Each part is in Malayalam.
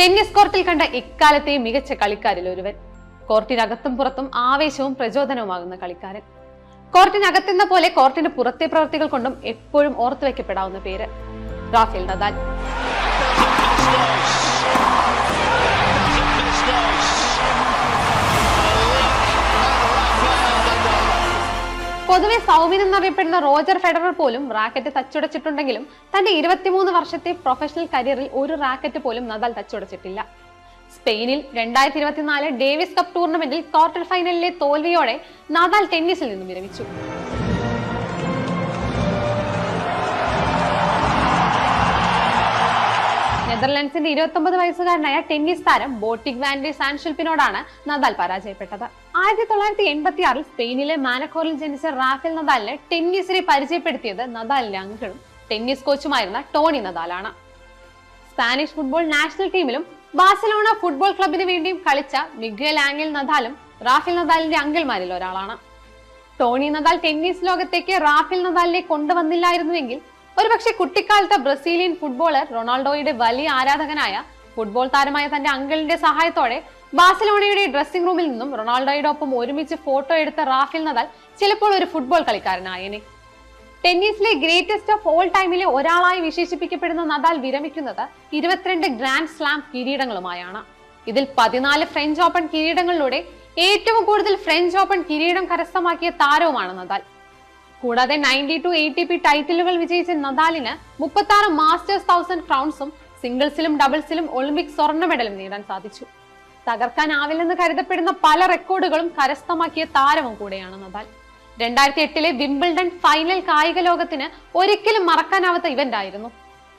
ടെന്നീസ് കോർട്ടിൽ കണ്ട ഇക്കാലത്തെ മികച്ച കളിക്കാരിൽ ഒരുവൻ. കോർട്ടിനകത്തും പുറത്തും ആവേശവും പ്രചോദനവുമാകുന്ന കളിക്കാരൻ. കോർട്ടിനകത്തെന്ന പോലെ കോർട്ടിന്റെ പുറത്തെ പ്രവൃത്തികൾ കൊണ്ടും എപ്പോഴും ഓർത്തു വെക്കപ്പെടാവുന്ന പേര്. Rafael Nadal. പൊതുവെ സൗമിൻ എന്നറിയപ്പെടുന്ന റോജർ ഫെഡറർ പോലും റാക്കറ്റ് തച്ചുടച്ചിട്ടുണ്ടെങ്കിലും തന്റെ ഇരുപത്തിമൂന്ന് വർഷത്തെ പ്രൊഫഷണൽ കരിയറിൽ ഒരു റാക്കറ്റ് പോലും നദാൽ തച്ചുടച്ചിട്ടില്ല. സ്പെയിനിൽ രണ്ടായിരത്തി ഇരുപത്തിനാല് ഡേവിസ് കപ്പ് ടൂർണമെന്റിൽ ക്വാർട്ടർ ഫൈനലിലെ തോൽവിയോടെ നദാൽ ടെന്നീസിൽ നിന്നും വിരമിച്ചു. നെതർലൻഡ്സിന്റെ ഇരുപത്തൊമ്പത് വയസ്സുകാരനായ ടെന്നീസ് താരം ബോട്ടിക് വാൻഡി സാൻഷിൽപ്പിനോടാണ് നദാൽ പരാജയപ്പെട്ടത്. ആയിരത്തി തൊള്ളായിരത്തി എൺപത്തി ആറിൽ സ്പെയിനിലെ മാനക്കോറിൽ ജനിച്ച റാഫേൽ നദാലിനെ ടെന്നീസിനെ പരിചയപ്പെടുത്തിയത് നദാലിന്റെ അങ്കിളും ടെന്നീസ് കോച്ചുമായിരുന്ന ടോണി നദാലാണ്. സ്പാനിഷ് ഫുട്ബോൾ നാഷണൽ ടീമിലും ബാഴ്സലോണ ഫുട്ബോൾ ക്ലബിന് വേണ്ടിയും കളിച്ച മിഗ്വൽ ആംഗൽ നദാലും റാഫേൽ നദാലിന്റെ അങ്കിൾമാരിൽ ഒരാളാണ്. ടോണി നദാൽ ടെന്നീസ് ലോകത്തേക്ക് റാഫേൽ നദാലിനെ കൊണ്ടുവന്നില്ലായിരുന്നുവെങ്കിൽ ഒരുപക്ഷെ കുട്ടിക്കാലത്ത് ബ്രസീലിയൻ ഫുട്ബോളർ റൊണാൾഡോയുടെ വലിയ ആരാധകനായ ഫുട്ബോൾ താരമായ തന്റെ അങ്കിളിന്റെ സഹായത്തോടെ ബാഴ്സലോണയുടെ ഡ്രസ്സിംഗ് റൂമിൽ നിന്നും റൊണാൾഡോയുടെ ഒപ്പം ഒരുമിച്ച് ഫോട്ടോ എടുത്ത റാഫിൽ നദാൽ ചിലപ്പോൾ ഒരു ഫുട്ബോൾ കളിക്കാരനായേനെ. ടെന്നീസിലെ ഗ്രേറ്റസ്റ്റ് ഓഫ് ഓൾ ടൈമിലെ ഒരാളായി വിശേഷിപ്പിക്കപ്പെടുന്ന നദാൽ വിരമിക്കുന്നത് ഇരുപത്തിരണ്ട് ഗ്രാൻഡ് സ്ലാം കിരീടങ്ങളുമായാണ്. ഇതിൽ പതിനാല് ഫ്രഞ്ച് ഓപ്പൺ കിരീടങ്ങളിലൂടെ ഏറ്റവും കൂടുതൽ ഫ്രഞ്ച് ഓപ്പൺ കിരീടം കരസ്ഥമാക്കിയ താരവുമാണ് നദാൽ. കൂടാതെ നയന്റി ടു എയ്റ്റി പി ടൈറ്റിലുകൾ വിജയിച്ച നദാലിന് മുപ്പത്തി ആറ് മാസ്റ്റേഴ്സ് തൗസൻഡ് ക്രൗൺസും സിംഗിൾസിലും ഡബിൾസിലും ഒളിമ്പിക് സ്വർണ മെഡലും നേടാൻ സാധിച്ചു. തകർക്കാനാവില്ലെന്ന് കരുതപ്പെടുന്ന പല റെക്കോർഡുകളും കരസ്ഥമാക്കിയ താരവും കൂടെയാണ് നദാൽ. രണ്ടായിരത്തി എട്ടിലെ വിംബിൾഡൺ ഫൈനൽ കായിക ലോകത്തിന് ഒരിക്കലും മറക്കാനാവാത്ത ഇവന്റ് ആയിരുന്നു.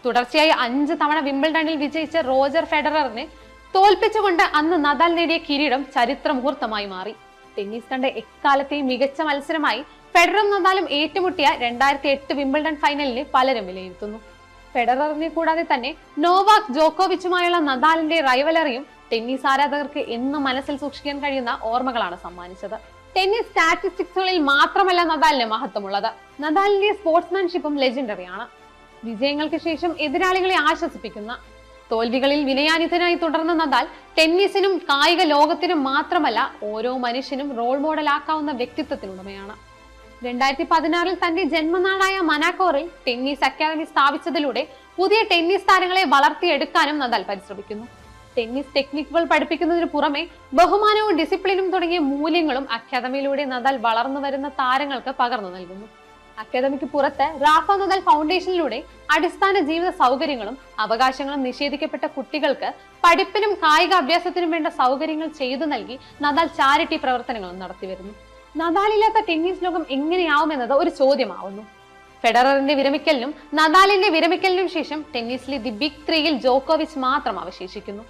തുടർച്ചയായി അഞ്ച് തവണ വിംബിൾഡണിൽ വിജയിച്ച റോജർ ഫെഡററിനെ തോൽപ്പിച്ചുകൊണ്ട് അന്ന് നദാൽ നേടിയ കിരീടം ചരിത്ര മുഹൂർത്തമായി മാറി. ടെന്നീസ് കണ്ട എക്കാലത്തെയും മികച്ച മത്സരമായി ഫെഡറും നദാലും ഏറ്റുമുട്ടിയ രണ്ടായിരത്തി എട്ട് വിംബിൾഡൺ ഫൈനലിനെ പലരും വിലയിരുത്തുന്നു. ഫെഡററിനെ കൂടാതെ തന്നെ നോവാക് ജോക്കോവിച്ചുമായുള്ള നദാലിന്റെ റൈവലറിയും ടെന്നീസ് ആരാധകർക്ക് എന്നും മനസ്സിൽ സൂക്ഷിക്കാൻ കഴിയുന്ന ഓർമ്മകളാണ് സമ്മാനിച്ചത്. ടെന്നീസ് സ്റ്റാറ്റിസ്റ്റിക്സുകളിൽ മാത്രമല്ല നദാലിന് മഹത്വമുള്ളത്. നദാലിന്റെ സ്പോർട്സ്മാൻഷിപ്പും ലെജൻഡറിയാണ്. വിജയങ്ങൾക്ക് ശേഷം എതിരാളികളെ ആശ്വസിപ്പിക്കുന്ന തോൽവികളിൽ വിനയാനിതനായി തുടർന്ന നദാൽ ടെന്നീസിനും കായിക ലോകത്തിനും മാത്രമല്ല ഓരോ മനുഷ്യനും റോൾ മോഡലാക്കാവുന്ന വ്യക്തിത്വത്തിനുടമയാണ്. രണ്ടായിരത്തി പതിനാറിൽ തന്റെ ജന്മനാടായ മനാക്കോറിൽ ടെന്നീസ് അക്കാദമി സ്ഥാപിച്ചതിലൂടെ പുതിയ ടെന്നീസ് താരങ്ങളെ വളർത്തിയെടുക്കാനും നദാൽ പരിശ്രമിക്കുന്നു. ടെന്നീസ് ടെക്നിക്കുകൾ പഠിപ്പിക്കുന്നതിന് പുറമെ ബഹുമാനവും ഡിസിപ്ലിനും തുടങ്ങിയ മൂല്യങ്ങളും അക്കാദമിയിലൂടെ നദാൽ വളർന്നു വരുന്ന താരങ്ങൾക്ക് പകർന്നു നൽകുന്നു. അക്കാദമിക്ക് പുറത്ത് റാഫ നദാൽ ഫൗണ്ടേഷനിലൂടെ അടിസ്ഥാന ജീവിത സൗകര്യങ്ങളും അവകാശങ്ങളും നിഷേധിക്കപ്പെട്ട കുട്ടികൾക്ക് പഠിപ്പിനും കായിക അഭ്യാസത്തിനും വേണ്ട സൗകര്യങ്ങൾ ചെയ്തു നൽകി നദാൽ ചാരിറ്റി പ്രവർത്തനങ്ങളും നടത്തിവരുന്നു. നദാലില്ലാത്ത ടെന്നീസ് ലോകം എങ്ങനെയാവുമെന്നത് ഒരു ചോദ്യമാവുന്നു. ഫെഡററിന്റെ വിരമിക്കലിനും നദാലിന്റെ വിരമിക്കലിനും ശേഷം ടെന്നീസിലെ ദി ബിഗ് ത്രീയിൽ ജോക്കോവിച്ച് മാത്രം അവശേഷിക്കുന്നു.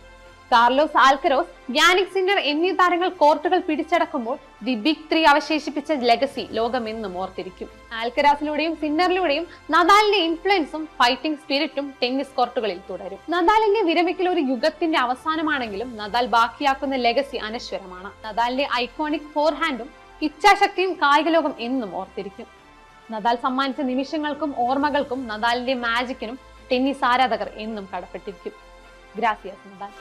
കാർലോസ് ആൽക്കരോസ് യാനിക് സിൻഡർ എന്നീ താരങ്ങൾ കോർട്ടുകൾ പിടിച്ചടക്കുമ്പോൾ ദി ബിഗ് ത്രീ അവശേഷിപ്പിച്ച ലെഗസി ലോകം എന്നും ഓർത്തിരിക്കും. ആൽക്കരാസിലൂടെയും സിന്നറിലൂടെയും നദാലിന്റെ ഇൻഫ്ലുവൻസും ഫൈറ്റിംഗ് സ്പിരിറ്റും ടെന്നീസ് കോർട്ടുകളിൽ തുടരും. നദാലിന്റെ വിരമിക്കൽ ഒരു യുഗത്തിന്റെ അവസാനമാണെങ്കിലും നദാൽ ബാക്കിയാക്കുന്ന ലെഗസി അനശ്വരമാണ്. നദാലിന്റെ ഐക്കോണിക് ഫോർ ഹാൻഡും ഇച്ഛാശക്തിയും കായിക ലോകം എന്നും ഓർത്തിരിക്കും. നദാൽ സമ്മാനിച്ച നിമിഷങ്ങൾക്കും ഓർമ്മകൾക്കും നദാലിന്റെ മാജിക്കിനും ടെന്നീസ് ആരാധകർ എന്നും കടപ്പെട്ടിരിക്കും. ഗ്രാസിയസ് നദാൽ.